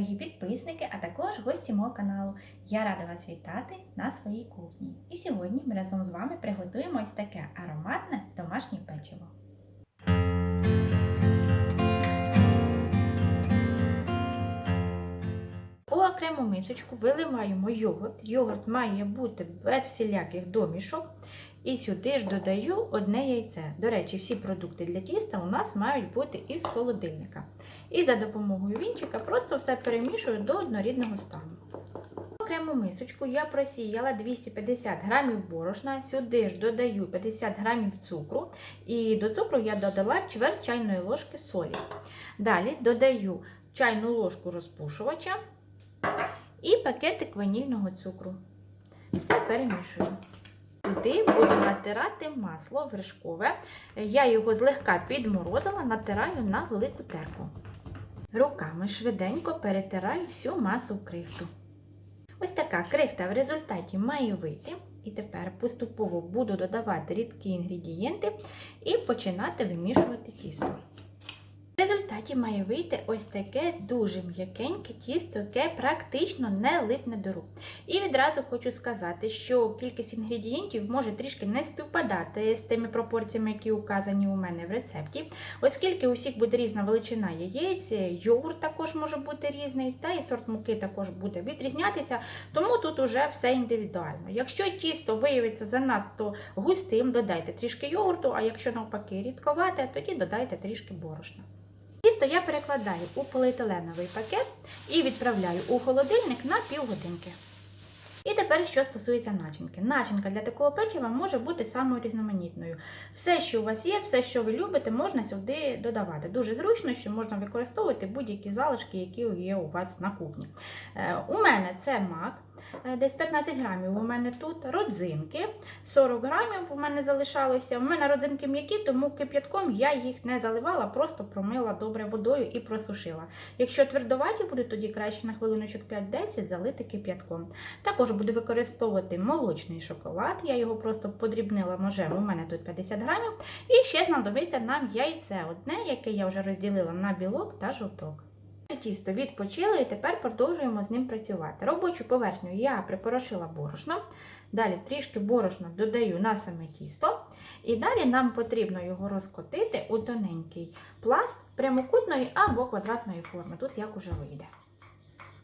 дорогі підписники, а також гості мого каналу. Я рада вас вітати на своїй кухні. І сьогодні ми разом з вами приготуємо ось таке ароматне домашнє печиво. У окрему мисочку виливаємо йогурт. Йогурт має бути без всіляких домішок. І сюди ж додаю одне яйце. До речі, всі продукти для тіста у нас мають бути із холодильника. І за допомогою вінчика просто все перемішую до однорідного стану. Окрему мисочку я просіяла 250 грамів борошна, сюди ж додаю 50 грамів цукру, і до цукру я додала чверть чайної ложки солі. Далі додаю чайну ложку розпушувача і пакетик ванільного цукру. Все перемішую. Туди буду натирати масло вершкове. Я його злегка підморозила, натираю на велику терку. Руками швиденько перетираю всю масу в крихту. Ось така крихта в результаті має вийти. І тепер поступово буду додавати рідкі інгредієнти і починати вимішувати тісто. Результаті має вийти ось таке дуже м'якеньке тісто, яке практично не липне до рук. І відразу хочу сказати, що кількість інгредієнтів може трішки не співпадати з тими пропорціями, які указані у мене в рецепті, оскільки у всіх буде різна величина яєць, йогурт також може бути різний, та і сорт муки також буде відрізнятися, тому тут уже все індивідуально. Якщо тісто виявиться занадто густим, додайте трішки йогурту, а якщо навпаки рідковате, тоді додайте трішки борошна. Тісто я перекладаю у поліетиленовий пакет і відправляю у холодильник на півгодинки. І тепер, що стосується начинки. Начинка для такого печива може бути самою різноманітною. Все, що у вас є, все, що ви любите, можна сюди додавати. Дуже зручно, що можна використовувати будь-які залишки, які є у вас на кухні. Е, У мене це мак. Е, Десь 15 грамів у мене тут родзинки, 40 грамів у мене залишалося. У мене родзинки м'які, тому кип'ятком я їх не заливала, просто промила добре водою і просушила. Якщо твердоваті будуть, тоді краще на хвилиночок 5-10 залити кип'ятком. Також буду використовувати молочний шоколад. Я його просто подрібнила ножем. У мене тут 50 грамів. І ще знадобиться нам яйце одне, яке я вже розділила на білок та жовток. Тісто відпочило і тепер продовжуємо з ним працювати. Робочу поверхню я припорошила борошном. Далі трішки борошна додаю на саме тісто. І далі нам потрібно його розкотити у тоненький пласт прямокутної або квадратної форми. Тут як уже вийде.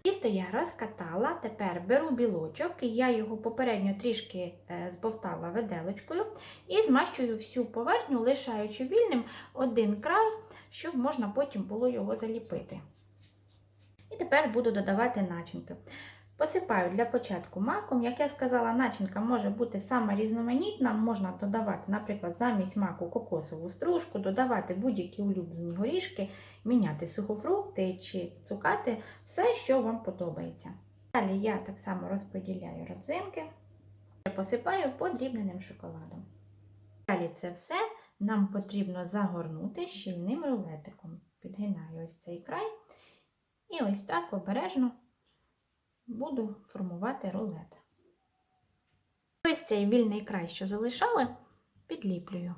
Тісто я розкатала, тепер беру білочок, я його попередньо трішки е, збовтала виделочкою і змащую всю поверхню, лишаючи вільним один край, щоб можна потім було його заліпити. І тепер буду додавати начинки. Посипаю для початку маком. Як я сказала, начинка може бути сама різноманітна. Можна додавати, наприклад, замість маку кокосову стружку, додавати будь-які улюблені горішки, міняти сухофрукти чи цукати, все, що вам подобається. Далі я так само розподіляю родзинки, посипаю подрібненим шоколадом. Далі це все нам потрібно загорнути щільним рулетиком. Підгинаю ось цей край. І ось так обережно буду формувати рулет. Ось цей вільний край, що залишали, підліплюю.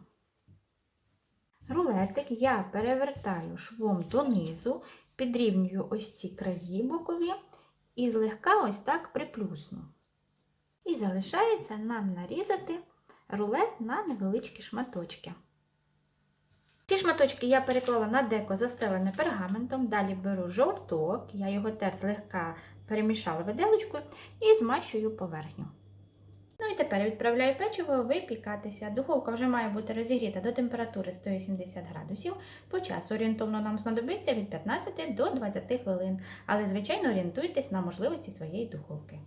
Рулетик я перевертаю швом донизу, підрівнюю ось ці краї бокові і злегка ось так приплюсну. І залишається нам нарізати рулет на невеличкі шматочки. Ці шматочки я переклала на деко застелене пергаментом, далі беру жовток, я його теж злегка перемішала виделочкою і змащую поверхню. Ну і тепер відправляю печиво випікатися. Духовка вже має бути розігріта до температури 180 градусів. По часу орієнтовно нам знадобиться від 15 до 20 хвилин, але, звичайно, орієнтуйтесь на можливості своєї духовки.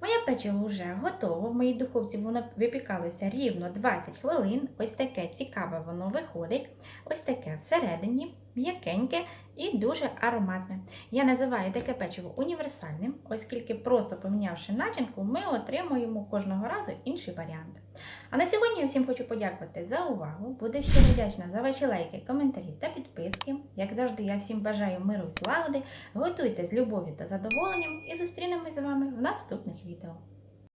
Моє печиво вже готово. В моїй духовці воно випікалося рівно 20 хвилин. Ось таке цікаве воно виходить. Ось таке всередині, м'якеньке і дуже ароматне. Я називаю таке печиво універсальним, оскільки просто помінявши начинку, ми отримуємо кожного разу інший варіант. А на сьогодні я всім хочу подякувати за увагу. Буду ще вдячна за ваші лайки, коментарі та підписки. Як завжди, я всім бажаю миру і злагоди. Готуйте з любов'ю та задоволенням і зустрінемось з вами в наступних відео.